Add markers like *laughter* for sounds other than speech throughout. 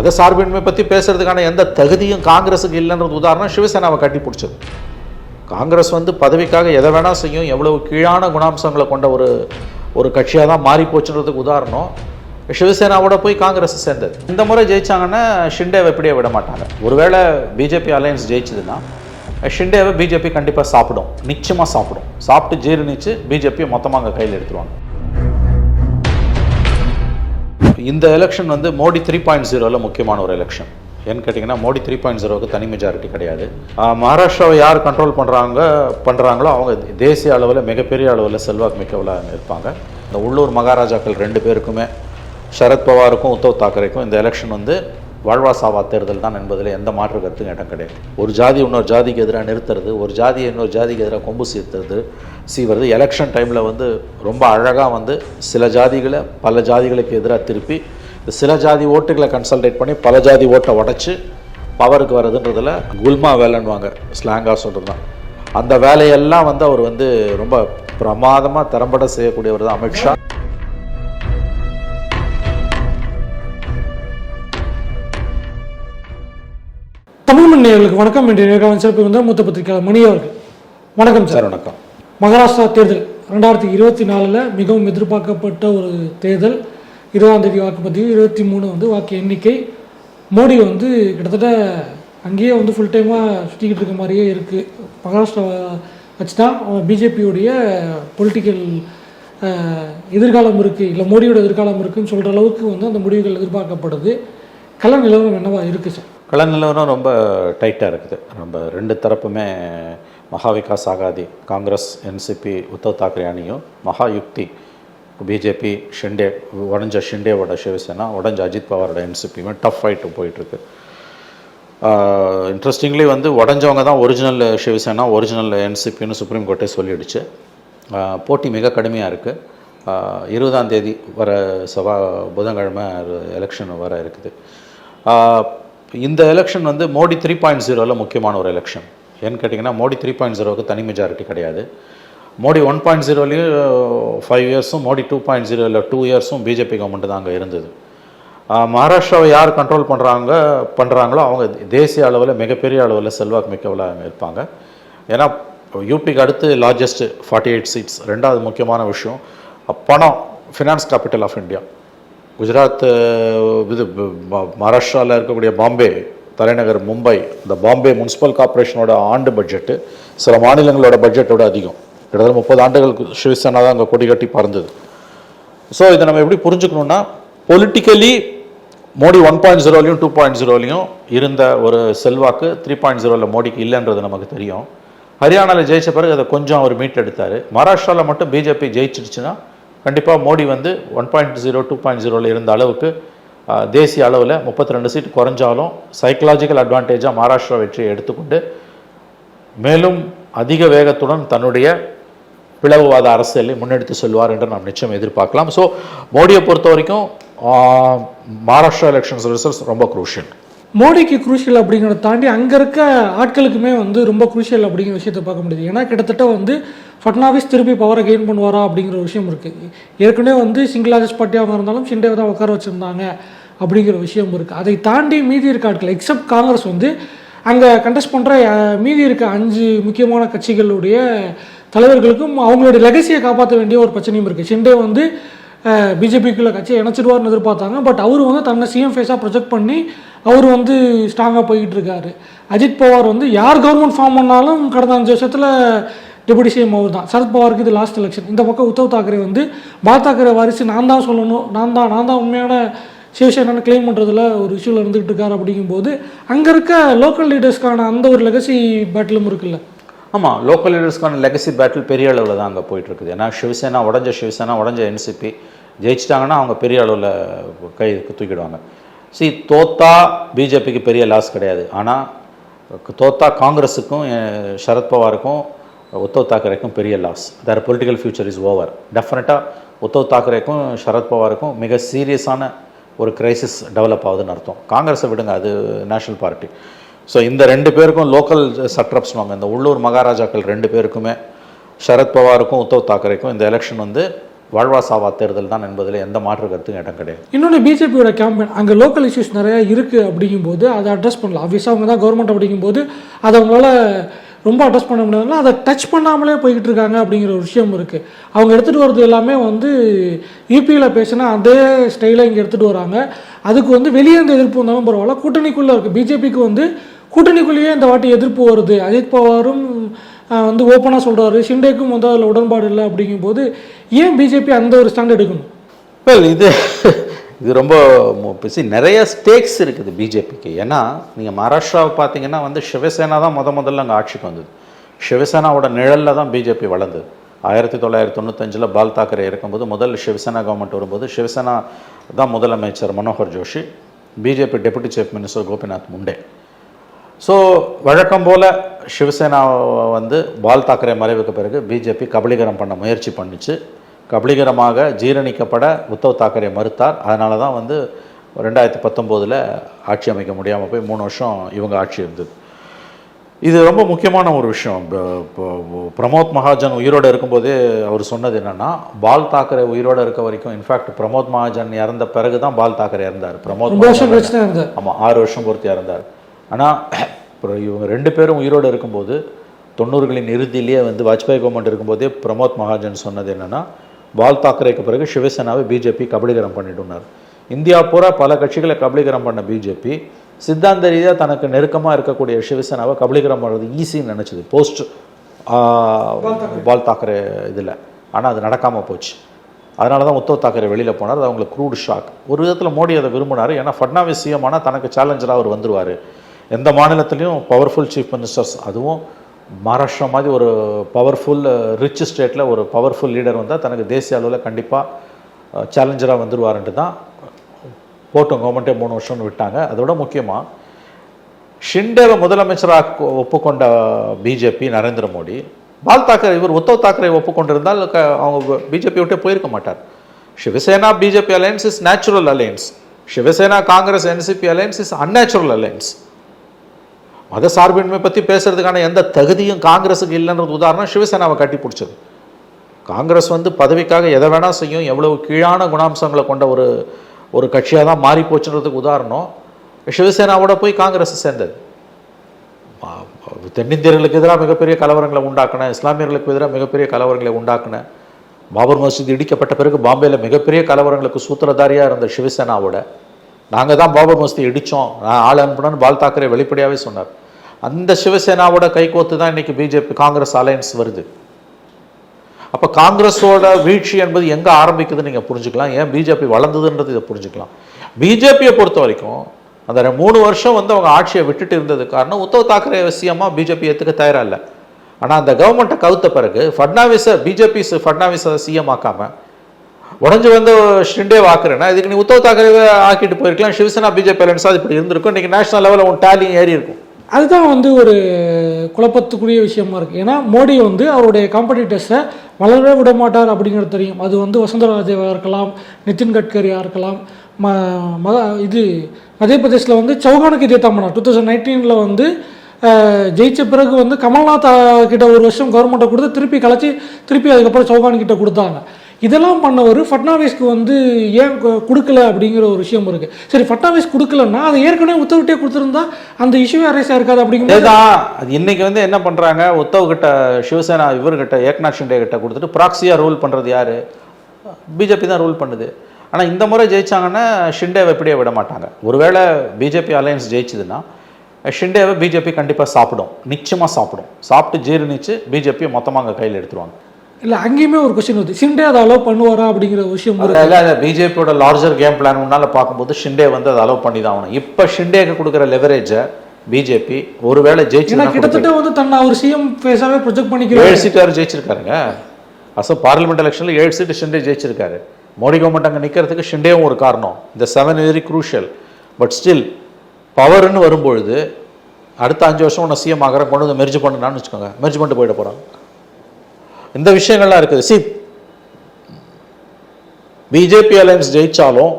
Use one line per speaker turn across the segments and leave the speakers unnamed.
மத சார்பின்மை பற்றி பேசுறதுக்கான எந்த தகுதியும் காங்கிரஸுக்கு இல்லைன்றது உதாரணம் சிவசேனாவை கட்டி பிடிச்சது. காங்கிரஸ் வந்து பதவிக்காக எதை வேணால் செய்யும் எவ்வளவு கீழான குணாம்சங்களை கொண்ட ஒரு ஒரு கட்சியாக தான் மாறி போச்சுன்றதுக்கு உதாரணம். சிவசேனாவோட போய் காங்கிரஸ் சேர்ந்தது. இந்த முறை ஜெயிச்சாங்கன்னா ஷிண்டேவை இப்படியே விட மாட்டாங்க. ஒருவேளை பிஜேபி அலையன்ஸ் ஜெயிச்சதுன்னா ஷிண்டேவை பிஜேபி கண்டிப்பாக சாப்பிடும். நிச்சயமாக சாப்பிடும். சாப்பிட்டு ஜீரணிச்சு பிஜேபியை மொத்தமாக அங்கே கையில் எடுத்துருவாங்க. இந்த எலெக்ஷன் வந்து மோடி த்ரீ பாயிண்ட் ஜீரோவில் முக்கியமான ஒரு எலெக்ஷன் ஏன்னு கேட்டிங்கன்னா மோடி த்ரீ பாயிண்ட் ஜீரோவுக்கு தனி மெஜாரிட்டி கிடையாது. மகாராஷ்டிராவை யார் கண்ட்ரோல் பண்ணுறாங்க பண்ணுறாங்களோ அவங்க தேசிய அளவில் மிகப்பெரிய அளவில் செல்வாக்கு மிக்கவளாக இருப்பாங்க. இந்த உள்ளூர் மகாராஜாக்கள் ரெண்டு பேருக்குமே சரத் பவாருக்கும் உத்தவ் தாக்கரேக்கும் இந்த எலெக்ஷன் வந்து வாழ்வா சாவா தேர்தல் தான் என்பதில் எந்த மாற்று கருத்துக்கும் இடம் கிடையாது. ஒரு ஜாதி இன்னொரு ஜாதிக்கு எதிராக நிறுத்துறது ஒரு ஜாதியை இன்னொரு ஜாதிக்கு எதிராக கொம்பு சீர்த்துறது சீவது எலெக்ஷன் டைமில் வந்து ரொம்ப அழகாக வந்து சில ஜாதிகளை பல ஜாதிகளுக்கு எதிராக திருப்பி இந்த சில ஜாதி ஓட்டுகளை கன்சல்டேட் பண்ணி பல ஜாதி ஓட்டை உடச்சி பவருக்கு வர்றதுன்றதில் குல்மா வேலைன்னுவாங்க ஸ்லாங்காக சொல்கிறது தான். அந்த வேலையெல்லாம் வந்து அவர் வந்து ரொம்ப பிரமாதமாக திறம்பட செய்யக்கூடியவர் தான் அமித்ஷா.
தமிழ் நேயர்களுக்கு வணக்கம். என்ற நேர்காணல் சிறப்பு வந்த மூத்த பத்திரிகையாளர் மணி அவர்கள். வணக்கம் சார்.
வணக்கம்.
மகாராஷ்டிரா தேர்தல் ரெண்டாயிரத்தி இருபத்தி நாலில் மிகவும் எதிர்பார்க்கப்பட்ட ஒரு தேர்தல். இருபதாம் தேதி வாக்குப்பதிவு இருபத்தி மூணு வந்து வாக்கு எண்ணிக்கை. மோடி வந்து கிட்டத்தட்ட அங்கேயே வந்து ஃபுல் டைமாக சுற்றிக்கிட்டு இருக்க மாதிரியே இருக்குது மகாராஷ்டிரா வச்சு தான் பிஜேபியுடைய பொலிட்டிக்கல் எதிர்காலம் இருக்குது இல்லை மோடியோட எதிர்காலம் இருக்குன்னு சொல்கிற அளவுக்கு வந்து அந்த முடிவுகள் எதிர்பார்க்கப்படுது. கள நிலவரம் என்னவா இருக்குது சார்?
கள நிலவரம் ரொம்ப டைட்டாக இருக்குது. நம்ம ரெண்டு தரப்புமே மகா விகாஸ் ஆகாதி காங்கிரஸ் என்சிபி உத்தவ் தாக்கரே அணியும் மகா யுக்தி பிஜேபி ஷிண்டே உடஞ்ச ஷிண்டேவோட சிவசேனா உடஞ்ச அஜித் பவாரோட என்சிபியுமே டஃப் ஃபைட்டு போயிட்டுருக்கு. இன்ட்ரெஸ்டிங்லி வந்து உடஞ்சவங்க தான் ஒரிஜினல் சிவசேனா ஒரிஜினல் என்சிபின்னு சுப்ரீம் கோர்ட்டே சொல்லிடுச்சு. போட்டி மிக கடுமையாக இருக்குது இருபதாம் தேதி வர செவ்வாய் புதன்கிழமை எலெக்ஷன் வர இருக்குது. இந்த எலெக்ஷன் வந்து மோடி த்ரீ பாயிண்ட் ஜீரோவில் முக்கியமான ஒரு எலெக்ஷன் ஏன்னு கேட்டிங்கன்னா மோடி த்ரீ பாயிண்ட் ஜீரோவுக்கு தனி மெஜாரிட்டி கிடையாது. மோடி ஒன் பாயிண்ட் ஜீரோலையும் ஃபைவ் இயர்ஸும் மோடி டூ பாயிண்ட் ஜீரோவில் டூ இயர்ஸும் பிஜேபி கவர்மெண்ட் தான் அங்கே இருந்தது. மகாராஷ்டிராவை யார் கண்ட்ரோல் பண்ணுறாங்க பண்ணுறாங்களோ அவங்க தேசிய அளவில் மிகப்பெரிய அளவில் செல்வாக்கு மிக்கவளாக இருப்பாங்க. ஏன்னா யூபிக்கு அடுத்து லார்ஜஸ்ட் ஃபார்ட்டி எயிட் சீட்ஸ் ரெண்டாவது முக்கியமான விஷயம் பணம் finance capital of India Gujarat இது மகாராஷ்டிராவில் இருக்கக்கூடிய பாம்பே தலைநகர் மும்பை இந்த பாம்பே முனிசிபல் கார்ப்பரேஷனோட ஆண்டு பட்ஜெட்டு சில மாநிலங்களோட பட்ஜெட்டோட அதிகம். கிட்டத்தட்ட முப்பது ஆண்டுகளுக்கு சிவசேனா தான் அங்கே கொடி கட்டி பறந்தது. ஸோ இதை நம்ம எப்படி புரிஞ்சுக்கணும்னா பொலிட்டிக்கலி மோடி ஒன் பாயிண்ட் ஜீரோலையும் டூ பாயிண்ட் ஜீரோலையும் இருந்த ஒரு செல்வாக்கு த்ரீ பாயிண்ட் ஜீரோவில் மோடிக்கு இல்லைன்றது நமக்கு தெரியும். ஹரியானாவில் ஜெயிச்ச பிறகு அதை கொஞ்சம் அவர் மீட் எடுத்தார் மகாராஷ்டிராவில் மட்டும் பிஜேபி ஜெயிச்சிருச்சுன்னா கண்டிப்பாக மோடி வந்து one point zero two point ஜீரோவில் இருந்த அளவுக்கு தேசிய அளவில் முப்பத்தி ரெண்டு சீட் குறைஞ்சாலும் சைக்கலாஜிக்கல் அட்வான்டேஜாக மகாராஷ்டிரா வெற்றியை எடுத்துக்கொண்டு மேலும் அதிக வேகத்துடன் தன்னுடைய பிளவுவாத அரசியலை முன்னெடுத்து செல்வார் என்று நாம் நிச்சயம் எதிர்பார்க்கலாம். ஸோ மோடியை பொறுத்த வரைக்கும் மகாராஷ்டிரா எலெக்ஷன்ஸ் ரிசல்ட்ஸ் ரொம்ப குரூஷியல்
மோடிக்கு குரூஷியல் அப்படிங்கிறத தாண்டி அங்கே இருக்க ஆட்களுக்குமே வந்து ரொம்ப குரூஷியல் அப்படிங்கிற விஷயத்தை பார்க்க முடியுது. ஏன்னா கிட்டத்தட்ட வந்து ஃபட்னாவிஸ் திருப்பி பவரை கெயின் பண்ணுவாரா அப்படிங்கிற ஒரு விஷயம் இருக்குது ஏற்கனவே வந்து சிங்கிளாஜஸ் லார்ஜஸ்ட் பார்ட்டியாக இருந்தாலும் ஷிண்டேவை தான் உட்கார வச்சுருந்தாங்க அப்படிங்கிற விஷயம் இருக்குது அதை தாண்டி மீதி இருக்க ஆட்கள் எக்ஸப்ட் காங்கிரஸ் வந்து அங்கே கண்டெஸ்ட் பண்ணுற மீதி இருக்க அஞ்சு முக்கியமான கட்சிகளுடைய தலைவர்களுக்கும் அவங்களுடைய லெகசியை காப்பாற்ற வேண்டிய ஒரு பிரச்சனையும் இருக்குது ஷிண்டே வந்து பிஜேபிக்குள்ள கட்சியை இணைச்சிடுவார்னு எதிர்பார்த்தாங்க. பட் அவர் வந்து தன்னை சிஎம் ஃபேஸாக ப்ரொஜெக்ட் பண்ணி அவர் வந்து ஸ்ட்ராங்காக போய்கிட்டு இருக்காரு. அஜித் பவார் வந்து யார் கவர்மெண்ட் ஃபார்ம் பண்ணாலும் கடந்த அஞ்சு வருஷத்தில் டெபுட்டி சிஎம் அவர் தான் சரத் பவாருக்கு இது லாஸ்ட் எலெக்ஷன் இந்த பக்கம் உத்தவ் தாக்கரே வந்து பால் தாக்கரே வாரிசு நான் தான் சொல்லணும் நான் தான் நான் தான் உண்மையான சிவசேனான்னு கிளைம் பண்ணுறதுல ஒரு இஷ்யூவில் இருந்துகிட்டு இருக்காரு அப்படிங்கும்போது அங்கே இருக்க லோக்கல் லீடர்ஸ்க்கான அந்த ஒரு லெகசி பேட்டிலும் இருக்குல்ல?
ஆமாம் லோக்கல் லீடர்ஸ்க்கான லெகசி பேட்டில் பெரிய அளவில் தான் அங்கே போயிட்டு இருக்குது. ஏன்னா சிவசேனா உடஞ்ச சிவசேனா உடஞ்ச என்சிபி ஜெயிச்சிட்டாங்கன்னா அவங்க பெரிய அளவில் கை தூக்கிடுவாங்க. சி தோத்தா பிஜேபிக்கு பெரிய லாஸ் கிடையாது. ஆனால் தோத்தா காங்கிரஸுக்கும் சரத்பவாருக்கும் உத்தவ் தாக்கரேக்கும் பெரிய loss their political future is over டெஃபினட்டாக உத்தவ் தாக்கரேக்கும் சரத்பவாருக்கும் மிக சீரியஸான ஒரு கிரைசிஸ் டெவலப் ஆகுதுன்னு அர்த்தம். காங்கிரஸை விடுங்க அது நேஷனல் பார்ட்டி ஸோ இந்த ரெண்டு பேருக்கும் லோக்கல் சட்ரப்ஸ் வாங்க இந்த உள்ளூர் மகாராஜாக்கள் ரெண்டு பேருக்குமே சரத்பவாருக்கும் உத்தவ் தாக்கரேக்கும் இந்த எலெக்ஷன் வந்து வாழ்வா சாவா தேர்தல் தான் என்பதில் எந்த மாற்று கருத்துக்கும் இடம் கிடையாது.
இன்னொன்று பிஜேபியோட கேம்பெயின் அங்கே லோக்கல் இஷ்யூஸ் நிறையா இருக்குது அப்படிங்கும்போது அதை அட்ரஸ் பண்ணலாம். ஆஃபீஸாக அவங்க தான் கவர்மெண்ட் அப்படிங்கும்போது அதை அவங்களால ரொம்ப அட்ரஸ் பண்ண முடியாதுன்னா அதை டச் பண்ணாமலே போய்கிட்டு இருக்காங்க அப்படிங்கிற ஒரு விஷயம் இருக்குது அவங்க எடுத்துகிட்டு வர்றது எல்லாமே வந்து யூபியில் பேசினா அதே ஸ்டைலை இங்கே எடுத்துகிட்டு வராங்க. அதுக்கு வந்து வெளியே இருந்து எதிர்ப்பு வந்தாலும் பரவாயில்ல. கூட்டணிக்குள்ளே இருக்குது பிஜேபிக்கு வந்து கூட்டணிக்குள்ளேயே இந்த வாட்டி எதிர்ப்பு வருது. அஜித் பவாரும் வந்து ஓப்பனாக சொல்கிறாரு ஷிண்டேக்கும் வந்து அதில் உடன்பாடு இல்லை அப்படிங்கும்போது ஏன் பிஜேபி அந்த ஒரு ஸ்டாண்ட் எடுக்கணும்?
வெல் இது இது ரொம்ப பிசி நிறைய ஸ்டேக்ஸ் இருக்குது பிஜேபிக்கு ஏன்னா நீங்கள் மகாராஷ்டிராவை பார்த்தீங்கன்னா வந்து சிவசேனா தான் முத முதல்ல அங்கே ஆட்சிக்கு வந்தது. சிவசேனாவோட நிழலில் தான் பிஜேபி வளர்ந்தது. ஆயிரத்தி தொள்ளாயிரத்தி தொண்ணூத்தஞ்சில் பால் தாக்கரே இருக்கும்போது முதல் சிவசேனா கவர்மெண்ட் வரும்போது சிவசேனா தான் முதலமைச்சர் Manohar Joshi BJP deputy chief minister Gopinath Munde. So வழக்கம் போல் சிவசேனா வந்து பால் தாக்கரே மறைவுக்கு பிறகு பிஜேபி கபலீகரம் பண்ண முயற்சி பண்ணுச்சு. கபலீகரமாக ஜீரணிக்கப்பட உத்தவ் தாக்கரே மறுத்தார். அதனால தான் வந்து ரெண்டாயிரத்தி பத்தொம்போதில் ஆட்சி அமைக்க முடியாமல் போய் மூணு வருஷம் இவங்க ஆட்சி இருந்தது. இது ரொம்ப முக்கியமான ஒரு விஷயம். பிரமோத் மகாஜன் உயிரோடு இருக்கும்போதே அவர் சொன்னது என்னன்னா பால் தாக்கரே உயிரோடு இருக்க வரைக்கும் இன்ஃபேக்ட் பிரமோத் மகாஜன் இறந்த பிறகு தான் பால் தாக்கரே இறந்தார். பிரமோத் ஆமாம் ஆறு வருஷம் பொறுத்து இறந்தார். ஆனால் அப்புறம் இவங்க ரெண்டு பேரும் உயிரோடு இருக்கும்போது தொண்ணூறுகளின் இறுதியிலேயே வந்து வாஜ்பாய் கவர்மெண்ட் இருக்கும்போதே பிரமோத் மகாஜன் சொன்னது என்னன்னா பால் தாக்கரேக்கு பிறகு சிவசேனாவை பிஜேபி கபலீகரம் பண்ணிட்டுனார் இந்தியா பூரா பல கட்சிகளை கபலீகரம் பண்ண பிஜேபி. சித்தாந்த ரீதியாக தனக்கு நெருக்கமாக இருக்கக்கூடிய சிவசேனாவை கபலீகரம் பண்ணுறது ஈஸின்னு நினச்சிது. போஸ்ட் பால் தாக்கரே. இதில். ஆனால் அது நடக்காமல் போச்சு. அதனால தான் உத்தவ் தாக்கரே வெளியில் போனார். அது அவங்களுக்கு க்ரூட் ஷாக் ஒரு விதத்தில் மோடி அதை விரும்பினார். ஏன்னா ஃபட்னாவிஸ் சிஎம் ஆனால் தனக்கு சேலஞ்சராக அவர் வந்துருவார். எந்த மாநிலத்திலையும் பவர்ஃபுல் சீஃப் மினிஸ்டர்ஸ் அதுவும் மகாராஷ்டிரா மாதிரி ஒரு பவர்ஃபுல் ரிச் ஸ்டேட்டில் ஒரு பவர்ஃபுல் லீடர் வந்தால் தனக்கு தேசிய அளவில் கண்டிப்பாக சேலஞ்சராக வந்துடுவாருன்ட்டு தான் போட்டும் கவர்மெண்ட்டே மூணு வருஷம்னு விட்டாங்க. அதோட முக்கியமாக ஷிண்டேவை முதலமைச்சராக ஒப்புக்கொண்ட பிஜேபி நரேந்திர மோடி பால் தாக்கரே இவர் உத்தவ் தாக்கரே ஒப்புக்கொண்டிருந்தால் அவங்க பிஜேபி விட்டே போயிருக்க மாட்டார். Shiv Sena BJP alliance is natural alliance Shiv Sena Congress NCP alliance is unnatural alliance மத சார்பின்மை பற்றி பேசுறதுக்கான எந்த தகுதியும் காங்கிரஸுக்கு இல்லைன்றது உதாரணம் சிவசேனாவை கட்டி பிடிச்சது. காங்கிரஸ் வந்து பதவிக்காக எதை வேணால் செய்யும் எவ்வளவு கீழான குணாம்சங்களை கொண்ட ஒரு ஒரு கட்சியாக தான் மாறி போச்சுன்றதுக்கு உதாரணம். சிவசேனாவோட போய் காங்கிரஸ் சேர்ந்தது. தென்னிந்தியர்களுக்கு எதிராக மிகப்பெரிய கலவரங்களை உண்டாக்கின இஸ்லாமியர்களுக்கு எதிராக மிகப்பெரிய கலவரங்களை உண்டாக்கின பாபர் மசூதி இடிக்கப்பட்ட பிறகு பாம்பேயில் மிகப்பெரிய கலவரங்களுக்கு சூத்திரதாரியாக இருந்த சிவசேனாவோட நாங்கள் தான் பாபர் மஸ்தி இடித்தோம் நான் ஆள் அனுப்பினு பால் தாக்கரே வெளிப்படையாகவே சொன்னார். அந்த சிவசேனாவோட கைகோத்து தான் இன்றைக்கி பிஜேபி காங்கிரஸ் அலையன்ஸ் வருது. அப்போ காங்கிரஸோட வீழ்ச்சி என்பது எங்கே ஆரம்பிக்குதுன்னு நீங்கள் புரிஞ்சுக்கலாம். ஏன் பிஜேபி வளர்ந்ததுன்றது இதை புரிஞ்சுக்கலாம். பிஜேபியை பொறுத்த வரைக்கும் அந்த மூணு வருஷம் வந்து அவங்க ஆட்சியை விட்டுட்டு இருந்தது காரணம் உத்தவ் தாக்கரே விஷயமா பிஜேபி ஏற்றுக்க தயாராக இல்லை. ஆனால் அந்த கவர்மெண்ட்டை கவுத்த பிறகு ஃபட்னாவிஸை பிஜேபி ஃபட்னாவிஸை சிஎம் ஆக்காமல் உடஞ்சி வந்து ஷிண்டே வாக்குறேன்னா இதுக்கு நீ உத்தவ் தாக்கரே ஆக்கிட்டு போயிருக்கலாம். சிவசேனா பிஜேபி அலைன்ஸ் இப்படி இருந்திருக்கும். இன்றைக்கி நேஷனல் லெவலில் உன் டேலியும் ஏறி இருக்கும்.
அதுதான் வந்து ஒரு குழப்பத்துக்குரிய விஷயமா இருக்குது ஏன்னா மோடி வந்து அவருடைய காம்படிட்டர்ஸை வளரவே விட மாட்டார் அப்படிங்கிறது தெரியும். அது வந்து வசுந்தரராஜேவாக இருக்கலாம் நிதின் கட்கரியாக இருக்கலாம் ம மத இது மத்திய பிரதேசில் வந்து சௌகானுக்கு இதே தான் பண்ணார். டூ தௌசண்ட் நைன்டீனில் வந்து ஜெயித்த ஜெயிச்ச பிறகு வந்து கமல்நாத் கிட்ட ஒரு வருஷம் கவர்மெண்ட்டை கொடுத்து திருப்பி கலைச்சி திருப்பி அதுக்கப்புறம் சௌகான் கிட்ட கொடுத்தாங்க. இதெல்லாம் பண்ணவர் ஃபட்னாவிஸ்க்கு வந்து ஏன் கொடுக்கல அப்படிங்கிற ஒரு விஷயம் இருக்குது சரி ஃபட்னாவிஸ் கொடுக்கலன்னா அதை ஏற்கனவே உத்தரவிட்டே கொடுத்துருந்தா அந்த இஷ்யூ அரேஸ் இருக்காது
அப்படிங்கிறது அது இன்னைக்கு வந்து என்ன பண்ணுறாங்க உத்தவ் கிட்ட சிவசேனா இவர்கிட்ட ஏக்நாத் ஷிண்டே கிட்ட கொடுத்துட்டு ப்ராக்சியாக ரூல் பண்ணுறது யார்? பிஜேபி தான் ரூல் பண்ணுது. ஆனால் இந்த முறை ஜெயிச்சாங்கன்னா ஷிண்டேவை இப்படியே விட மாட்டாங்க. ஒருவேளை பிஜேபி அலையன்ஸ் ஜெயிச்சதுன்னா ஷிண்டேவை பிஜேபி கண்டிப்பாக சாப்பிடும். நிச்சயமாக சாப்பிடும். சாப்பிட்டு ஜீரணிச்சு பிஜேபியை மொத்தமாக அங்கே கையில் எடுத்துருவாங்க.
இல்லை அங்கேயுமே ஒரு கொஸ்டின் வருது. சிண்டே அதை அலோவ் பண்ணுவாரா அப்படிங்கிற விஷயம் இருக்கு.
இல்லை இல்லை பிஜேபியோட லார்ஜர் கேம் பிளான் முன்னால் பார்க்கும்போது ஷிண்டே வந்து அதை அலோவ் பண்ணி தான் ஆகணும். இப்போ ஷிண்டேக்கு கொடுக்குற லெவரேஜை பிஜேபி ஒருவேளை ஜெயிச்சுன்னா
கிட்டத்தட்ட வந்து தன்னை அவர் சிஎம் ஃபேஸாகவே ப்ரொஜெக்ட் பண்ணிக்கிறார்.
ஏழு சீட் வேறு ஜெயிச்சிருக்காருங்க. அசோ பார்லிமெண்ட் எலெக்ஷனில் ஏழு சீட்டு ஷிண்டே ஜெயிச்சிருக்காரு. மோடி கவர்மெண்ட் அங்கே நிற்கிறதுக்கு ஷிண்டேவும் ஒரு காரணம். இந்த seven very crucial but still பவர்னு வரும்பொழுது அடுத்த அஞ்சு வருஷம் உன்னை சிஎம் ஆகிறேன் கொண்டு வந்து மெர்ஜ் பண்ணுனான்னு வச்சுக்கோங்க. மெர்ஜ் பண்ணிட்டு போயிட போகிறாங்க இந்த விஷயங்கள்லாம் இருக்குது. சி பிஜேபி அலையன்ஸ் ஜெயிச்சாலும்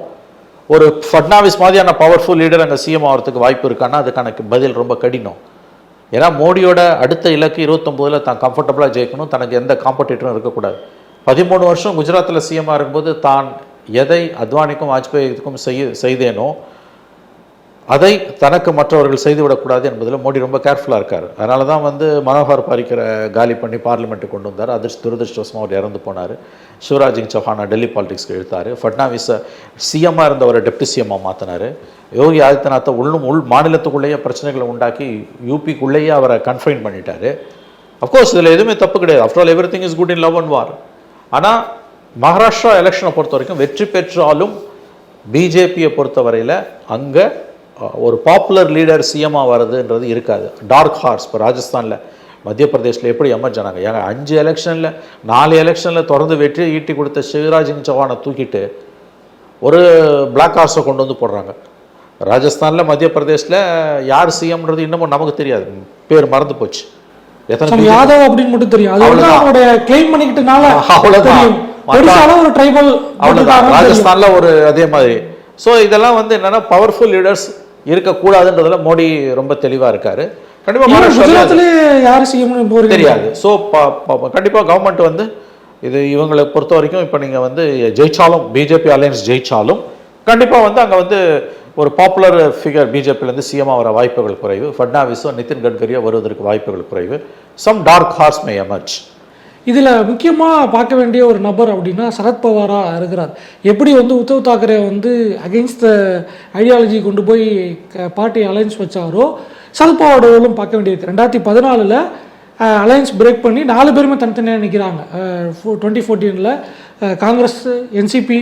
ஒரு ஃபட்னாவிஸ் மாதிரியான பவர்ஃபுல் லீடர் அங்கே சிஎம் ஆகிறதுக்கு வாய்ப்பு இருக்கான்னா அதுக்கான பதில் ரொம்ப கடினம். ஏன்னா மோடியோட அடுத்த இலக்கு இருபத்தொம்போதில் தான் கம்ஃபர்டபுளாக ஜெயிக்கணும். தனக்கு எந்த காம்படிட்டரும் இருக்கக்கூடாது. பதிமூணு வருஷம் குஜராத்தில் சிஎம்மாக இருக்கும்போது தான் எதை அத்வானிக்கும் வாஜ்பாய்க்கும் செய்ய செய்தேனோ அதை தனக்கு மற்றவர்கள் செய்துவிடக்கூடாது என்பதில் மோடி ரொம்ப கேர்ஃபுல்லாக இருக்கார். அதனால தான் வந்து மனோகர் பாரிக்கரை காலி பண்ணி பார்லிமெண்ட்டுக்கு கொண்டு வந்தார். அதிர்ஷ்ட துரதிருஷ்டவசமாக அவர் இறந்து போனார். சிவராஜ் சிங் சௌஹானை டெல்லி பாலிடிக்ஸ்க்கு இழுத்தார். ஃபட்னாவிஸை சிஎம்மாக இருந்தவரை டெப்டி சிஎம்மாக மாற்றினார் யோகி ஆதித்யநாத்தை உள்ளும் உள் மாநிலத்துக்குள்ளேயே பிரச்சனைகளை உண்டாக்கி யூபிக்குள்ளேயே அவரை கன்ஃபைன் பண்ணிட்டார். அஃப்கோர்ஸ் இதில் எதுவுமே தப்பு கிடையாது. After all every thing is good in love and war ஆனால் மகாராஷ்டிரா எலெக்ஷனை பொறுத்த வரைக்கும் வெற்றி பெற்றாலும் பிஜேபியை பொறுத்தவரையில் அங்கே ஒரு பாப்புலர் லீடர் சிஎம்மாக வர்றதுன்றது இருக்காது. டார்க் ஹார்ஸ் இப்போ ராஜஸ்தானில் மத்திய பிரதேசில் எப்படி எமர்ஜ் ஆனாங்க ஏங்க அஞ்சு எலெக்ஷனில் நாலு எலெக்ஷனில் தொடர்ந்து வெற்றி ஈட்டி கொடுத்த சிவராஜ் சிங் சௌஹானை தூக்கிட்டு ஒரு பிளாக் ஹார்ஸை கொண்டு வந்து போடுறாங்க. ராஜஸ்தானில் மத்திய பிரதேசில் யார் சிஎம்ன்றது இன்னமும் நமக்கு தெரியாது. பேர் மறந்து போச்சு. எத்தனை
யாதவ் அப்படின்னு மட்டும் தெரியும். அவங்களுடைய கிளைம் பண்ணிக்கிட்டனால பெருசால ஒரு ட்ரைபல்
அவ்வளவுதான். ராஜஸ்தான்ல ஒரு அதே மாதிரி. ஸோ இதெல்லாம் வந்து என்னன்னா பவர்ஃபுல் லீடர்ஸ் இருக்கக்கூடாதுன்றதுல மோடி ரொம்ப தெளிவா இருக்காரு. கண்டிப்பா மகாராஷ்டிரால
குஜராத்ல யார் போறீங்க?
தெரியாது. ஸோ கண்டிப்பா கவர்மெண்ட் வந்து இது இவங்களை பொறுத்த வரைக்கும் இப்போ நீங்க வந்து ஜெயிச்சாலும் பிஜேபி அலையன்ஸ் ஜெயிச்சாலும் கண்டிப்பா வந்து அங்க வந்து ஒரு பாப்புலர் ஃபிகர் பிஜேபியிலேருந்து சிஎம்மாக வர வாய்ப்புகள் குறைவு. ஃபட்னாவிஸோ நிதின் கட்கரியோ வருவதற்கு வாய்ப்புகள் குறைவு. Some dark horse may emerge
இதில் முக்கியமாக பார்க்க வேண்டிய ஒரு நபர் அப்படின்னா சரத்பவாராக இருக்கிறார். எப்படி வந்து உத்தவ் தாக்கரே வந்து அகெயின்ஸ்ட் த ஐடியாலஜி கொண்டு போய் பார்ட்டி அலையன்ஸ் வச்சாரோ சரத்பவாரோடும் பார்க்க வேண்டியிருக்கு. ரெண்டாயிரத்தி பதினாலில் அலையன்ஸ் பிரேக் பண்ணி நாலு பேருமே தனித்தனியாக நிற்கிறாங்க டுவெண்ட்டி ஃபோர்டீனில் காங்கிரஸ் என்சிபி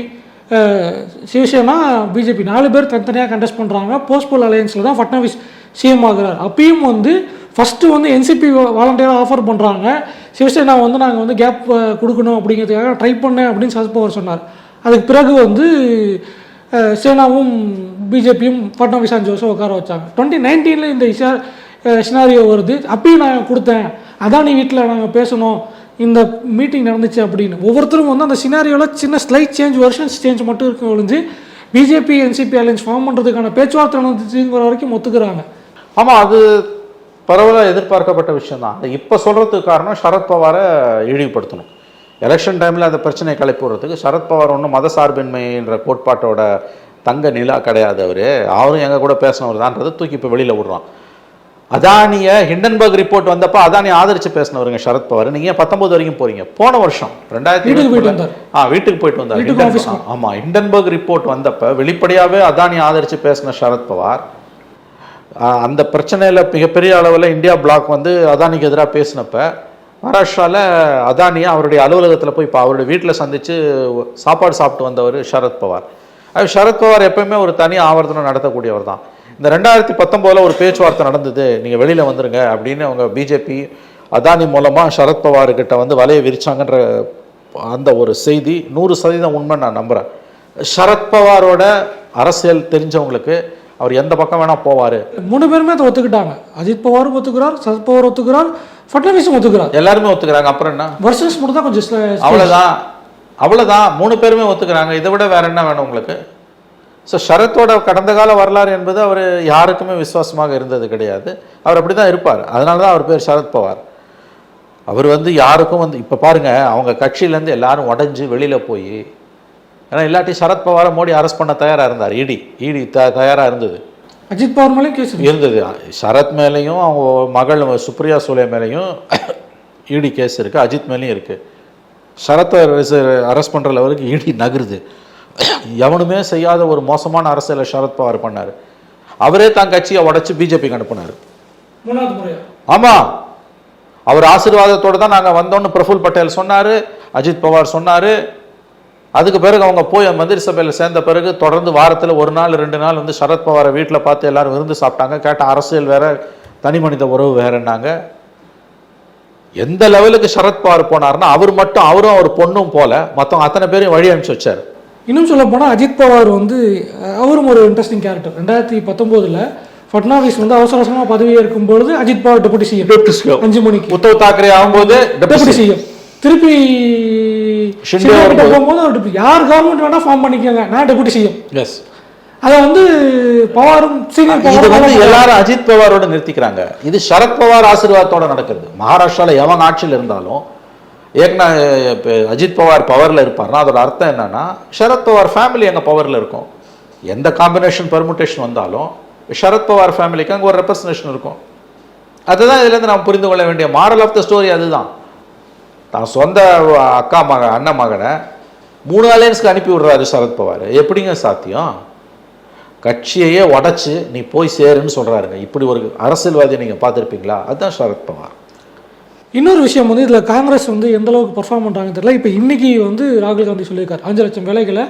சிவசேனா பிஜேபி நாலு பேர் தனித்தனியாக கண்டெஸ்ட் பண்ணுறாங்க போஸ்ட்போல் அலையன்ஸில் தான் ஃபட்னவிஸ் சிஎம் ஆகிறார். அப்பயும் வந்து ஃபஸ்ட்டு வந்து என்சிபி வாலண்டியராக ஆஃபர் பண்ணுறாங்க சிவசேனா வந்து நாங்கள் வந்து கேப் கொடுக்கணும் அப்படிங்கிறதுக்காக ட்ரை பண்ணேன் அப்படின்னு சரத்பவர் சொன்னார். அதுக்கு பிறகு வந்து சேனாவும் பிஜேபியும் ஃபட்னவிஸ் அண்ட் உட்கார வச்சாங்க. டுவெண்ட்டி நைன்டீனில் இந்த இஷா சினாரியோ வருது. அப்பயும் நான் கொடுத்தேன். அதான் நீ வீட்டில் நாங்கள் பேசணும். இந்த மீட்டிங் நடந்துச்சு அப்படின்னு. ஒவ்வொருத்தரும் வந்து அந்த சினாரியோவில் சின்ன ஸ்லைட் சேஞ்ச் வெர்ஷன்ஸ் சேஞ்ச் மட்டும் இருக்க ஒழிஞ்சு பிஜேபி என்சிபி அலையன்ஸ் ஃபார்ம் பண்ணுறதுக்கான பேச்சுவார்த்தை நடந்துச்சுங்கிற வரைக்கும் ஒத்துக்கிறாங்க.
ஆமாம் அது பரவலாக எதிர்பார்க்கப்பட்ட விஷயம் தான் இப்போ சொல்கிறதுக்கு காரணம் சரத்பவாரை இழிவுபடுத்தணும். எலெக்ஷன் டைமில் அந்த பிரச்சனையை கிளப்பி சரத்பவார் ஒன்றும் மத சார்பின்மைன்ற கோட்பாட்டோட தங்க நிலா கிடையாது அவர். அவரும் எங்கள் கூட பேசினவர் தான்றதை தூக்கி இப்போ வெளியில் விடுறான். அதானிய ஹிண்டன்பர்க் ரிப்போர்ட் வந்தப்ப அதானி ஆதரிச்சு பேசினவருங்க சரத்பவார் நீங்க ஏன் பத்தொன்பது வரைக்கும் போறீங்க? போன வருஷம் ரெண்டாயிரத்தி
வீட்டுக்கு போயிட்டு வந்தார்.
ஆ வீட்டுக்கு போயிட்டு வந்தார்.
வீட்டுக்கு
ஹிண்டன்-
ஆஃபீஸ்க்கு.
ஆமா ஹிண்டன்பர்க் ரிப்போர்ட் வந்தப்ப வெளிப்படையாவே அதானி ஆதரிச்சு பேசின சரத்பவார் அந்த பிரச்சனையில் மிகப்பெரிய அளவில் இந்தியா பிளாக் வந்து அதானிக்கு எதிராக பேசினப்ப மகாராஷ்டிராவில் அதானியை அவருடைய அலுவலகத்தில் போய் இப்போ அவருடைய வீட்டில் சந்தித்து சாப்பாடு சாப்பிட்டு வந்தவர் சரத்பவார் அது சரத்பவார் எப்பயுமே ஒரு தனி ஆவர்த்தனம் நடத்தக்கூடியவர் தான். இந்த ரெண்டாயிரத்தி பத்தொம்போதில் ஒரு பேச்சுவார்த்தை நடந்தது நீங்கள் வெளியில் வந்துருங்க அப்படின்னு அவங்க பிஜேபி அதானி மூலமாக சரத்பவார்கிட்ட வந்து வலையை விரிச்சாங்கன்ற அந்த ஒரு செய்தி நூறு சதவீதம் உண்மை நான் நம்புகிறேன் சரத்பவாரோட அரசியல் தெரிஞ்சவங்களுக்கு அவர் எந்த பக்கம் வேணால் போவார்.
மூணு பேருமே அதை ஒத்துக்கிட்டாங்க. அஜித் பவாரும் ஒத்துக்கிறார் சரத் பவார் ஒத்துக்கிறார் ஃபட்னவிஸும் ஒத்துக்கிறார்.
எல்லாருமே ஒத்துக்கிறாங்க. அப்புறம் என்ன?
வர்சஸ் மட்டும் தான் கொஞ்சம்
அவ்வளோதான் அவ்வளோதான் மூணு பேருமே ஒத்துக்கிறாங்க. இதை விட வேற என்ன வேணும் உங்களுக்கு? ஸோ சரத்தோட கடந்த கால வரலாறு என்பது அவர் யாருக்குமே விசுவாசமாக இருந்தது கிடையாது. அவர் அப்படி தான் இருப்பார். அதனால தான் அவர் பேர் சரத் பவார். அவர் வந்து யாருக்கும் வந்து இப்போ பாருங்க அவங்க கட்சியிலேருந்து எல்லாரும் உடஞ்சி வெளியில் போய் ஏன்னா இல்லாட்டி சரத் பவாரை மோடி அரெஸ்ட் பண்ண தயாராக இருந்தார். இடி இடி த தயாராக இருந்தது.
அஜித் பவார் மேலேயும் கேஸ்.
இருந்தது. சரத் மேலேயும் அவங்க மகள் சுப்ரியா சூலே மேலேயும் இடி கேஸ் இருக்குது அஜித் மேலேயும் இருக்குது சரத்தை அரெஸ்ட் பண்ணுற லெவலுக்கு இடி நகருது. எவனுமே செய்யாத ஒரு மோசமான அரசியலை சரத் பவார் பண்ணார். அவரே தான் கட்சியை உடைச்சு பிஜேபிக்கு அனுப்புனார். ஆமாம் அவர் ஆசீர்வாதத்தோடு தான் நாங்கள் வந்தோன்னு பிரஃபுல் பட்டேல் சொன்னார். அஜித் பவார் சொன்னார். அதுக்கு பிறகு அவங்க போய் மந்திரி சபையில் சேர்ந்த பிறகு தொடர்ந்து வாரத்தில் ஒரு நாள் ரெண்டு நாள் வந்து சரத் பவாரை வீட்டில் பார்த்து எல்லாரும் விருந்து சாப்பிட்டாங்க. கேட்ட அரசியல் வேற தனி மனித உறவு வேறன்னாங்க. எந்த லெவலுக்கு சரத் பவார் போனார்னா அவர் மட்டும் அவரும் அவர் பொண்ணும் போல மற்றவங்க அத்தனை பேரையும் வழி அனுப்பிச்சு வச்சார்.
இன்னும் சொல்ல போனால் அஜித் பவார் வந்து அவரும் ஒரு இன்ட்ரெஸ்டிங் கேரக்டர் ரெண்டாயிரத்தி பத்தொம்போதில் ஃபட்னாவிஸ் வந்து அவசர அவசரமாக பதவி ஏற்கும் பொழுது அஜித் பவார் டெபுட்டி சிஎம் அஞ்சு மணிக்கு
உத்தவ் தாக்கரே ஆகும்போது
டெபுட்டி சிஎம் திருப்பி போகும்போது deputy. யார் கவர்மெண்ட் வேணா ஃபார்ம் பண்ணிக்கோங்க நான் டெபுட்டி சிஎம்
எஸ்
அதை வந்து பவாரும் சீனியர்
இது வந்து எல்லாரும் அஜித் பவாரோட நிறுத்திக்கிறாங்க. இது சரத் பவார் ஆசீர்வாதத்தோட நடக்குது மகாராஷ்டிரால எவன் ஆட்சியில் இருந்தாலும் ஏக்னா இப்போ அஜித் பவார் பவரில் இருப்பார்னா அதோட அர்த்தம் என்னன்னா சரத் பவார் ஃபேமிலி எங்கள் பவரில் இருக்கும்? எந்த காம்பினேஷன் பெர்முட்டேஷன் வந்தாலும் சரத் பவார் ஃபேமிலிக்கு அங்கே ஒரு ரெப்ரசன்டேஷன் இருக்கும். அதுதான் இதுலேருந்து நாம் புரிந்து கொள்ள வேண்டிய மாரல் ஆஃப் த ஸ்டோரி அதுதான். தான் சொந்த அக்கா மக அண்ணன் மகனை மூணு அலையன்ஸ்க்கு அனுப்பி விடுறாரு சரத்பவார் எப்படிங்க சாத்தியம்? கட்சியையே உடச்சி நீ போய் சேருன்னு சொல்கிறாருங்க இப்படி ஒரு அரசியல்வாதியை நீங்கள் பார்த்துருப்பீங்களா? அதுதான் சரத்பவார்
இன்னொரு விஷயம் வந்து இதில் காங்கிரஸ் வந்து எந்த அளவுக்கு பர்ஃபார்ம் பண்ணுறாங்கன்னு தெரியல. இப்போ இன்றைக்கி வந்து ராகுல் காந்தி சொல்லியிருக்காரு. அஞ்சு லட்சம் வேலைகளை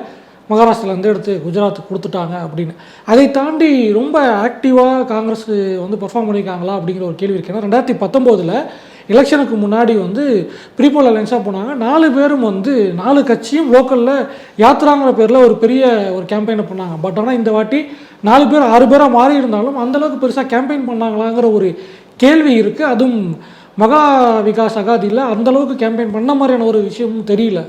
மகாராஷ்டிராலேருந்து எடுத்து குஜராத்துக்கு கொடுத்துட்டாங்க அப்படின்னு. அதை தாண்டி ரொம்ப ஆக்டிவாக காங்கிரஸ் வந்து பர்ஃபார்ம் பண்ணியிருக்காங்களா அப்படிங்கிற ஒரு கேள்வி இருக்கு. ஏன்னா ரெண்டாயிரத்தி பத்தொம்போதில் எலெக்ஷனுக்கு முன்னாடி வந்து ப்ரீபோல் அலைன்ஸாக போனாங்க. நாலு பேரும் வந்து நாலு கட்சியும் லோக்கலில் யாத்ராங்கிற பேரில் ஒரு பெரிய ஒரு கேம்பெயினை பண்ணாங்க. பட் ஆனால் இந்த வாட்டி நாலு பேர் ஆறு பேராக மாறி இருந்தாலும் அந்தளவுக்கு பெருசாக கேம்பெயின் பண்ணாங்களாங்கிற ஒரு கேள்வி இருக்குது அதுவும் மகா விகாஸ் அகாதியில் அந்தளவுக்கு கேம்பெயின் பண்ண மாதிரியான ஒரு விஷயமும் தெரியல.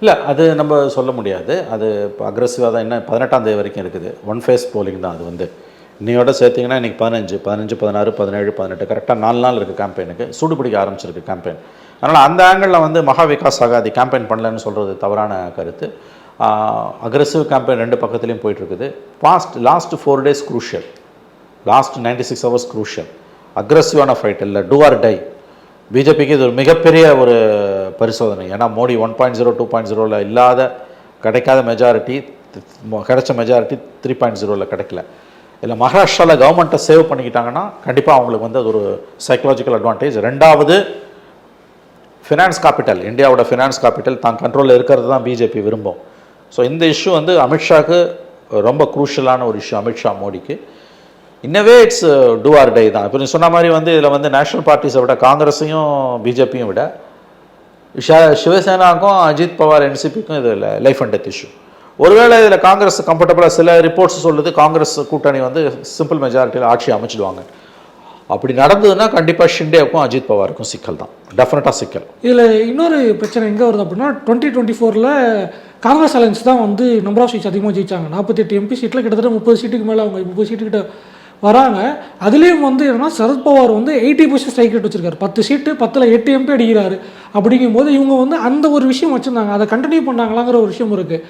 இல்லை அது நம்ம சொல்ல முடியாது. அது இப்போ அக்ரஸிவாக தான் என்ன பதினெட்டாம் தேதி வரைக்கும் இருக்குது. ஒன் ஃபேஸ் போலிங் தான் அது வந்து. இன்னையோட சேர்த்திங்கன்னா இன்றைக்கி பதினஞ்சு பதினஞ்சு பதினாறு பதினேழு பதினெட்டு. கரெக்டாக நாலு நாள் இருக்குது கேம்பெயினுக்கு சூடுபிடிக்க ஆரம்பிச்சிருக்கு கேம்பெயின் அதனால் அந்த ஆங்கிளில் வந்து மகா விகாஸ் ஆகாதி கேம்பெயின் பண்ணலன்னு சொல்கிறது தவறான கருத்து. அக்ரெசிவ் கேம்பெயின் ரெண்டு பக்கத்துலேயும் போயிட்டுருக்குது. Past last four days crucial last ninety six hours crucial அக்ரஸிவான fight இல்லை. டூ ஆர் டை பிஜேபிக்கு இது ஒரு மிகப்பெரிய ஒரு பரிசோதனை. ஏன்னா Modi one point zero two point ஜீரோவில் இல்லாத கிடைக்காத மெஜாரிட்டி கிடைச்ச மெஜாரிட்டி த்ரீ பாயிண்ட் ஜீரோவில் கிடைக்கல. இல்லை மகாராஷ்டிராவில் கவர்மெண்ட்டை சேவ் பண்ணிக்கிட்டாங்கன்னா கண்டிப்பாக அவங்களுக்கு வந்து அது ஒரு சைக்கலாஜிக்கல் அட்வான்டேஜ் ரெண்டாவது ஃபினான்ஸ் கேபிட்டல் இந்தியாவோட ஃபினான்ஸ் கேபிட்டல் தான் கண்ட்ரோலில் இருக்கிறது தான் பிஜேபி விரும்பும். ஸோ இந்த இஷ்யூ வந்து அமித்ஷாவுக்கு ரொம்ப குரூஷியலான ஒரு இஷ்யூ அமித்ஷா மோடிக்கு. In a way it's do or die தான். இப்போ நீ சொன்ன மாதிரி வந்து இதில் வந்து நேஷனல் பார்ட்டிஸை விட காங்கிரஸையும் பிஜேபியும் விட ஷ சிவசேனாவுக்கும் அஜித் பவார் என்சிபிக்கும் இது லைஃப் அண்ட் டெத் இஷ்யூ ஒருவேளை இதில் காங்கிரஸ் கம்ஃபர்டபுளாக சில ரிப்போர்ட்ஸ் சொல்லுது காங்கிரஸ் கூட்டணி வந்து சிம்பிள் மெஜாரிட்டியில் ஆட்சி அமைச்சிடுவாங்க. அப்படி நடந்ததுன்னா கண்டிப்பாக ஷிண்டேவுக்கும் அஜித் பவாருக்கும் சிக்கல் தான். டெஃபினட்டாக சிக்கல்.
இதில் இன்னொரு பிரச்சனை எங்கே வருது அப்படின்னா டுவெண்ட்டி டுவெண்ட்டி ஃபோரில் காங்கிரஸ் அலையன்ஸ் தான் வந்து நம்பர் ஆஃப் சீட்ஸ் அதிகமாக ஜெயிச்சாங்க. நாற்பத்தெட்டு எம்பி சீட்டில் கிட்டத்தட்ட முப்பது சீட்டுக்கு மேலே அவங்க முப்பது சீட்டுக்கிட்ட வராங்க. அதுலேயும் வந்து என்னன்னா சரத்பவார் வந்து எயிட்டி பர்சன்ட் ஸ்ட்ரைக் ரேட் வச்சிருக்காரு. பத்து சீட்டு பத்தில் எட்டு எம்பி அடிக்கிறாரு. அப்படிங்கும்போது இவங்க வந்து அந்த ஒரு விஷயம் வச்சுருந்தாங்க. அதை கண்டினியூ பண்ணாங்களாங்கிற ஒரு விஷயம் இருக்குது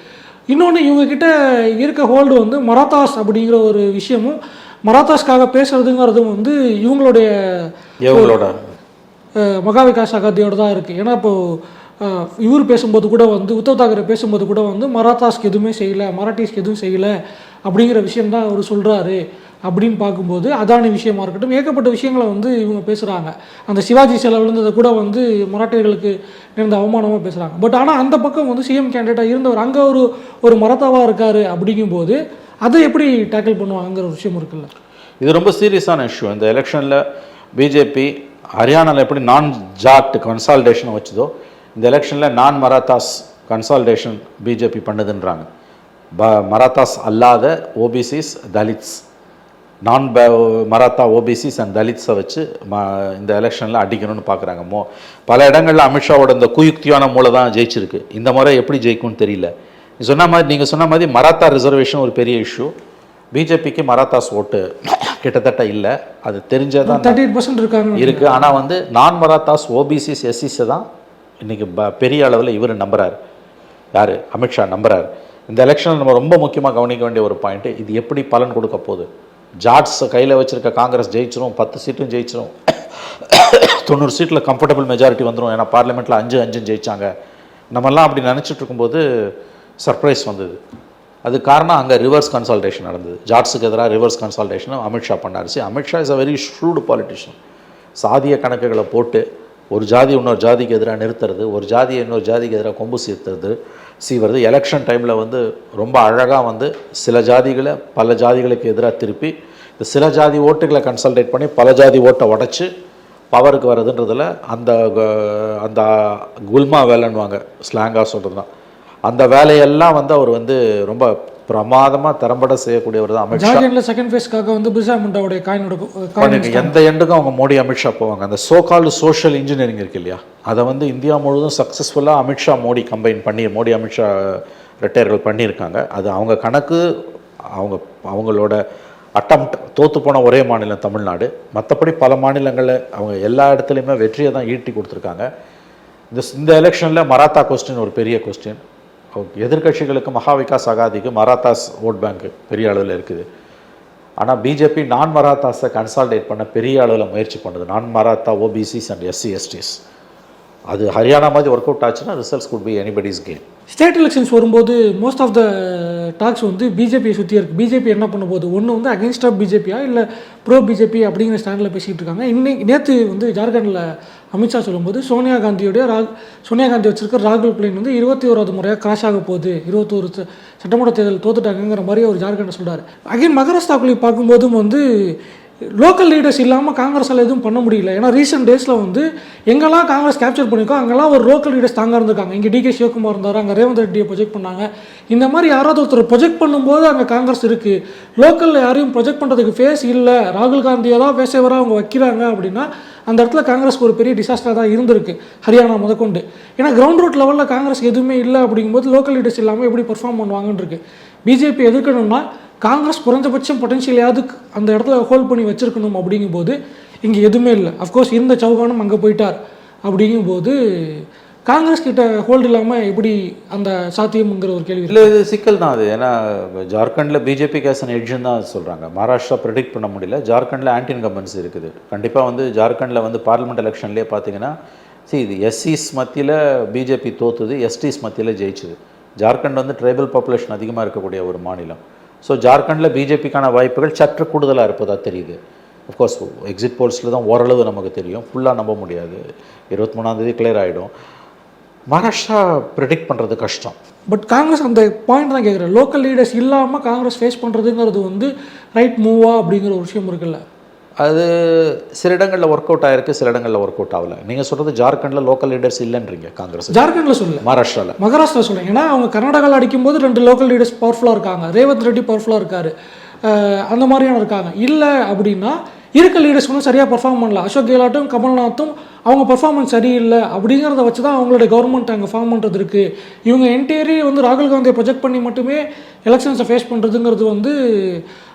இன்னொன்று இவங்க கிட்ட இருக்க ஹோல்டு வந்து மராத்தாஸ் அப்படிங்கிற ஒரு விஷயமும் மராத்தாஸ்க்காக பேசுறதுங்கிறதும் வந்து இவங்களுடைய
இவங்களோட.
மகா விகாஸ் அகாதியோட தான் இருக்குது ஏன்னா இப்போது இவர் பேசும்போது கூட வந்து உத்தவ் தாக்கரே பேசும்போது கூட வந்து மராத்தாஸ்க்கு எதுவுமே செய்யலை மராட்டிஸ்க்கு எதுவும் செய்யலை அப்படிங்கிற விஷயம் தான் அவர் சொல்கிறாரு அப்படின்னு பார்க்கும்போது அதானி விஷயமா இருக்கட்டும் ஏகப்பட்ட விஷயங்களை வந்து இவங்க பேசுகிறாங்க அந்த சிவாஜி சிலை விழுந்ததை கூட வந்து மராட்டியர்களுக்கு நேர்ந்த அவமானமாக பேசுகிறாங்க பட் ஆனால் அந்த பக்கம் வந்து சிஎம் கேண்டிடேட்டாக இருந்தவர் அங்கே ஒரு ஒரு மரத்தாவாக இருக்கார் அப்படிங்கும்போது அதை எப்படி டேக்கிள் பண்ணுவாங்கிற ஒரு விஷயம் இருக்குல்ல?
இது ரொம்ப சீரியஸான இஷ்யூ இந்த எலெக்ஷனில் பிஜேபி ஹரியானாவில் எப்படி நான் ஜாட் கன்சால்டேஷனை வச்சுதோ இந்த எலெக்ஷனில் நான் மராத்தாஸ் கன்சால்டேஷன் பிஜேபி பண்ணுதுன்றாங்க. ப மராத்தாஸ் அல்லாத ஓபிசிஸ் தலித்ஸ் நான் ப மராத்தா ஓபிசிஸ் அண்ட் தலித்ஸை வச்சு ம இந்த எலெக்ஷனில் அடிக்கணும்னு பார்க்குறாங்க மோ பல இடங்களில் அமித்ஷாவோட இந்த குயுக்தியான மூளை தான் ஜெயிச்சிருக்கு. இந்த முறை எப்படி ஜெயிக்கும்னு தெரியல. சொன்ன மாதிரி நீங்கள் சொன்ன மாதிரி மராத்தா ரிசர்வேஷன் ஒரு பெரிய இஷ்யூ பிஜேபிக்கு மராத்தாஸ் ஓட்டு கிட்டத்தட்ட இல்லை. அது தெரிஞ்சதான்
தேர்ட்டி எயிட் பர்சன்ட் இருக்காங்க.
இருக்குது ஆனால் வந்து நான் மராத்தாஸ் ஓபிசிஸ் எஸ்சிஸை தான் இன்றைக்கி ப பெரிய அளவில் இவர் நம்புறாரு. யார்? அமித்ஷா நம்புறாரு. இந்த எலெக்ஷனில் நம்ம ரொம்ப முக்கியமாக கவனிக்க வேண்டிய ஒரு பாயிண்ட்டு இது எப்படி பலன் கொடுக்க போகுது? ஜாட்ஸ் கையில் வச்சுருக்க காங்கிரஸ் ஜெயிச்சிரும் பத்து சீட்டும் ஜெயிச்சிரும். தொண்ணூறு சீட்டில் கம்ஃபர்டபுள் மெஜாரிட்டி வந்துடும் ஏன்னா பார்லிமெண்ட்டில் அஞ்சு அஞ்சும் ஜெயிச்சாங்க. நம்மெல்லாம் அப்படி நினச்சிட்டு இருக்கும்போது சர்ப்ரைஸ் வந்தது. அது காரணம் அங்கே ரிவர்ஸ் கன்சல்டேஷன் நடந்தது. ஜாட்ஸுக்கு எதிராக ரிவர்ஸ் கன்சல்டேஷனை அமித்ஷா பண்ணார். See Amit Shah is a very shrewd politician சாதிய கணக்குகளை போட்டு ஒரு ஜாதி இன்னொரு ஜாதிக்கு எதிராக நிறுத்துறது ஒரு ஜாதியை இன்னொரு ஜாதிக்கு எதிராக கொம்பு சீர்த்துறது சீவறது எலெக்ஷன் டைமில் வந்து ரொம்ப அழகாக வந்து சில ஜாதிகளை பல ஜாதிகளுக்கு எதிராக திருப்பி இந்த சில ஜாதி ஓட்டுகளை கன்சல்டேட் பண்ணி பல ஜாதி ஓட்டை உடச்சி பவருக்கு வர்றதுன்றதில் அந்த அந்த குல்மா வேலைன்னுவாங்க ஸ்லாங்காக சொல்கிறது தான் அந்த வேலையெல்லாம் வந்து அவர் வந்து ரொம்ப பிரமாதமாக திறம்பட செய்யக்கூடியவர் தான் அமித்ஷா.
செகண்ட் ஃபேஸ்க்காக வந்து பிர்சா முண்டாவுடைய காயினோட
எந்த எண்டுக்கும் அவங்க மோடி அமித்ஷா போவாங்க. அந்த சோ கால்டு சோஷியல் இன்ஜினியரிங் இருக்கு இல்லையா? அதை வந்து இந்தியா முழுவதும் சக்ஸஸ்ஃபுல்லாக அமித்ஷா மோடி கம்பைன் பண்ணி மோடி அமித்ஷா ரிட்டையர்கள் பண்ணியிருக்காங்க. அது அவங்க கணக்கு அவங்க அவங்களோட அட்டம்ப்ட் தோத்து போன ஒரே மாநிலம் தமிழ்நாடு. மற்றபடி பல மாநிலங்களில் அவங்க எல்லா இடத்துலையுமே வெற்றியை தான் ஈட்டி கொடுத்துருக்காங்க. இந்த இந்த எலெக்ஷனில் மராத்தா கொஸ்டின் ஒரு பெரிய கொஸ்டின் எதிர்க்கட்சிகளுக்கு மகா விகாஸ் அகாதிக்கு மராத்தாஸ் ஓட் பேங்க் பெரிய அளவில் இருக்குது. ஆனால் பிஜேபி நான் மராத்தாஸை கன்சால்டேட் பண்ண பெரிய அளவில் முயற்சி பண்ணுது. நான் Maratha OBCs and SC STs அது ஹரியானா மாதிரி ஒர்க் அவுட் ஆச்சுன்னா results good be anybody's game
state elections வரும்போது மோஸ்ட் ஆஃப் த டாக்ஸ் வந்து பிஜேபியை சுற்றி இருக்குது பிஜேபி என்ன பண்ண போகுது? ஒன்று வந்து அகேன்ஸ்ட் ஆஃப் பிஜேபியா இல்லை ப்ரோ பிஜேபி அப்படிங்கிற ஸ்டாண்டில் பேசிகிட்டு இருக்காங்க. இன்னைக்கு நேற்று வந்து ஜார்க்கண்டில் அமித்ஷா சொல்லும்போது சோனியா காந்தியுடைய ரா சோனியா காந்தி வச்சிருக்க ராகுல் பிளேன் வந்து இருபத்தி ஓராவது முறையாக கிராஷ் ஆக போகுது. இருபத்தோரு ச- சட்டமன்ற தேர்தல் தோத்துட்டாங்கங்கிற மாதிரி அவர் ஜார்க்கண்ட் சொல்கிறார் அகைன் மகாராஷ்டிராக்குள்ளே பார்க்கும்போதும் வந்து லோக்கல் லீடர்ஸ் இல்லாமல் காங்கிரஸால் எதுவும் பண்ண முடியல. ஏன்னா ரீசெண்ட் டேஸில் வந்து எங்கெல்லாம் காங்கிரஸ் கேப்சர் பண்ணிருக்கோ அங்கெல்லாம் ஒரு லோக்கல் லீடர்ஸ் தாங்க இருந்திருக்காங்க. இங்கே டிகே சிவகுமார் இருந்தார் அங்கே ரேவந்த் ரெட்டியை ப்ரொஜெக்ட் பண்ணாங்க. இந்த மாதிரி யாராவது ஒருத்தர் ப்ரொஜெக்ட் பண்ணும்போது அங்கே காங்கிரஸ் இருக்குது லோக்கலில் யாரையும் ப்ரொஜெக்ட் பண்ணுறதுக்கு ஃபேஸ் இல்லை. ராகுல் காந்தியை தான் பேசவராக அவங்க வைக்கிறாங்க அப்படின்னா அந்த இடத்துல காங்கிரஸ்க்கு ஒரு பெரிய டிசாஸ்டராக தான் இருந்திருக்கு. ஹரியானா முதற்கொண்டு. ஏன்னா கிரவுண்ட் ரூட் லெவலில் காங்கிரஸ் எதுவுமே இல்லை அப்படிங்கும்போது லோக்கல் லீடர்ஸ் இல்லாமல் எப்படி பெர்ஃபார்ம் பண்ணுவாங்கன்னு இருக்குது பிஜேபி எதிர்க்கணும்னா காங்கிரஸ் குறைஞ்சபட்சம் பொட்டன்ஷியலையாவது அந்த இடத்துல ஹோல்ட் பண்ணி வச்சுருக்கணும் அப்படிங்கும்போது இங்கே எதுவுமே இல்லை. அஃப்கோர்ஸ் இருந்த சௌகானும் அங்கே போயிட்டார் அப்படிங்கும்போது காங்கிரஸ் கிட்ட ஹோல்டு இல்லாமல் எப்படி அந்த சாத்தியம்ங்கிற ஒரு கேள்வி
இல்லை இது சிக்கல் தான் அது. ஏன்னா ஜார்க்கண்டில் பிஜேபி கேசன் எட்ஜுன்னு தான் சொல்கிறாங்க மகாராஷ்டிரா ப்ரெடிக்ட் பண்ண முடியல. ஜார்க்கண்டில் ஆன்டி இன்கம்பன்ஸ் இருக்குது. கண்டிப்பாக வந்து ஜார்க்கண்டில் வந்து பார்லிமெண்ட் எலெக்ஷன்லேயே பார்த்தீங்கன்னா சரி இது எஸ்சிஸ் மத்தியில் பிஜேபி தோத்துது எஸ்டிஸ் மத்தியில் ஜெயிச்சுது. ஜார்க்கண்ட் வந்து ட்ரைபல் பாப்புலேஷன் அதிகமாக இருக்கக்கூடிய ஒரு மாநிலம். ஸோ ஜார்க்கண்டில் பிஜேபிக்கான வாய்ப்புகள் சற்று கூடுதலாக இருப்பதாக தெரியுது. அஃப்கோர்ஸ் எக்ஸிட் போல்ஸில் தான் ஓரளவு நமக்கு தெரியும். ஃபுல்லாக நம்ப முடியாது. இருபத்தி மூணாந்தேதி கிளியர் ஆகிடும் மகாராஷ்டிரா ப்ரெடிக்ட் பண்ணுறது கஷ்டம்.
பட் காங்கிரஸ் அந்த பாயிண்ட் தான் கேட்குறேன். லோக்கல் லீடர்ஸ் இல்லாமல் காங்கிரஸ் ஃபேஸ் பண்ணுறதுங்கிறது வந்து ரைட் மூவா அப்படிங்கிற ஒரு விஷயம் இருக்குல்ல.
அது சில இடங்களில் ஒர்க் அவுட் ஆயிருக்கு சில இடங்களில் ஒர்க் அவுட் ஆகல. நீங்கள் சொல்கிறது ஜார்க்கண்டில் லோக்கல் லீடர்ஸ் இல்லைன்றீங்க காங்கிரஸ்.
ஜார்க்கண்டில் சொல்லல.
மகாராஷ்டிராவில்
மகாராஷ்டிரா சொல்லுங்க ஏன்னா அவங்க கர்நாடகாவில் அடிக்கும்போது ரெண்டு லோக்கல் லீடர்ஸ் பவர்ஃபுல்லாக இருக்காங்க. ரேவந்த் ரெட்டி பவர்ஃபுல்லாக இருக்காரு. அந்த மாதிரியான இருக்காங்க. இல்லை அப்படின்னா இருக்க லீடர்ஸ் சரியாக பர்ஃபார்ம் பண்ணல. அசோக் கெலாட்டும் கமல்நாத்தும் அவங்க பர்ஃபார்மன்ஸ் சரியில்லை அப்படிங்கிறத வச்சு தான் அவங்களோட கவர்மெண்ட் அங்கே ஃபார்ம் பண்ணுறது இருக்குது இவங்க என்டையரி வந்து ராகுல் காந்தியை ப்ரொஜெக்ட் பண்ணி மட்டுமே எலெக்ஷன்ஸை ஃபேஸ் பண்ணுறதுங்கிறது வந்து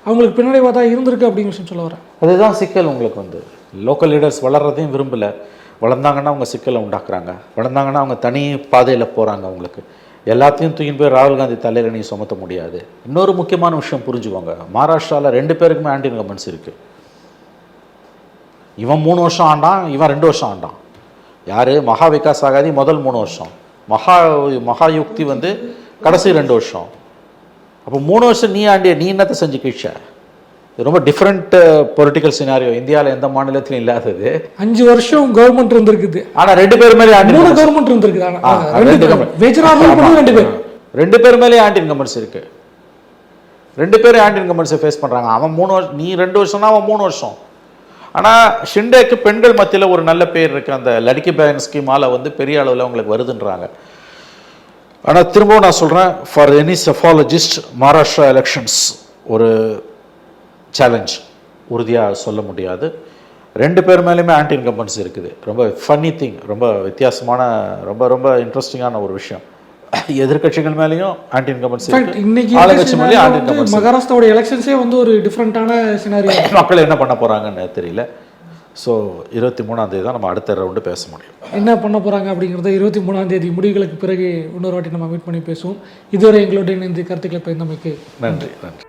அவங்களுக்கு பின்னடைவாக தான் இருந்திருக்கு அப்படிங்கிற விஷயம் சொல்ல வரேன்.
அதுதான் சிக்கல் உங்களுக்கு வந்து. லோக்கல் லீடர்ஸ் வளர்றதையும் விரும்பல. வளர்ந்தாங்கன்னா அவங்க சிக்கலை உண்டாக்குறாங்க. வளர்ந்தாங்கன்னா அவங்க தனி பாதையில் போகிறாங்க அவங்களுக்கு. எல்லாத்தையும் தூக்கின்னு போய் ராகுல் காந்தி தலையில் நீ சுமத்த முடியாது. இன்னொரு முக்கியமான விஷயம் புரிஞ்சுவாங்க மகாராஷ்டிராவில் ரெண்டு பேருக்குமே ஆன்டி இன்கம்பன்ஸ் இருக்குது இவன் மூணு வருஷம் ஆண்டான் இவன் ரெண்டு வருஷம் ஆண்டான். யார்? மகா விகாஸ் ஆகாதி முதல் மூணு வருஷம். மகா மகாயுக்தி வந்து கடைசி ரெண்டு வருஷம். அப்போ மூணு வருஷம் நீ ஆண்டிய நீ என்னத்தை செஞ்சு கிழிச்ச? இது ரொம்ப டிஃப்ரெண்ட் பொலிட்டிக்கல் சினாரியோ இந்தியாவில் எந்த மாநிலத்திலும் இல்லாதது.
அஞ்சு வருஷம் கவர்மெண்ட் இருந்திருக்குது.
ஆனால் ரெண்டு பேர் மேலே ஆன்டி
மூணு கவர்மெண்ட் இருந்திருக்குது. ஆனால்
ரெண்டு
பேர்.
ரெண்டு பேர். மேலேயும் ஆன்டி இன்கம்பன்ஸ் இருக்கு. ரெண்டு பேரும் ஆன்டி இன்கம்பன்ஸை ஃபேஸ் பண்ணுறாங்க அவன் மூணு வருஷம் நீ ரெண்டு வருஷம்னா அவன் மூணு வருஷம். ஆனால் ஷிண்டேக்கு பெண்கள் மத்தியில் ஒரு நல்ல பேர் இருக்குது அந்த லடிக்கி பேன் ஸ்கீமால் வந்து பெரிய அளவில் அவங்களுக்கு வருதுன்றாங்க. ஆனால் திரும்பவும் நான் சொல்கிறேன் for any psephologist Maharashtra elections ஒரு சேலஞ்ச் உறுதியாக சொல்ல முடியாது. ரெண்டு பேர் மேலேயுமே ஆன்டி இன்கம்பன்ஸ் இருக்குது. ரொம்ப ஃபன்னி திங் ரொம்ப வித்தியாசமான ரொம்ப ரொம்ப இன்ட்ரெஸ்டிங்கான ஒரு விஷயம். எதிர்க்கட்சிகள் மேலேயும் ஆன்டி இன்கம்பன்ஸ்
இன்னைக்கு
ஆளுங்கட்சி மேலேயும் ஆன்டி இன்கம்பன்ஸ்
மகாராஷ்டிராவோட எலெக்ஷன்ஸே வந்து ஒரு டிஃப்ரெண்ட்டான சினாரியோ *laughs*
மக்கள் என்ன பண்ண போகிறாங்கன்னு தெரியல. ஸோ இருபத்தி மூணாம் தேதி தான் நம்ம அடுத்த ரவுண்டு பேச முடியும்.
என்ன பண்ண போகிறாங்க அப்படிங்கிறத இருபத்தி மூணாம் தேதி முடிவுகளுக்கு பிறகு இன்னொரு வாட்டி நம்ம மீட் பண்ணி பேசுவோம். இதுவரை எங்களோட இணைந்து கருத்துக்களை பயந்தமைக்கு
நன்றி நன்றி.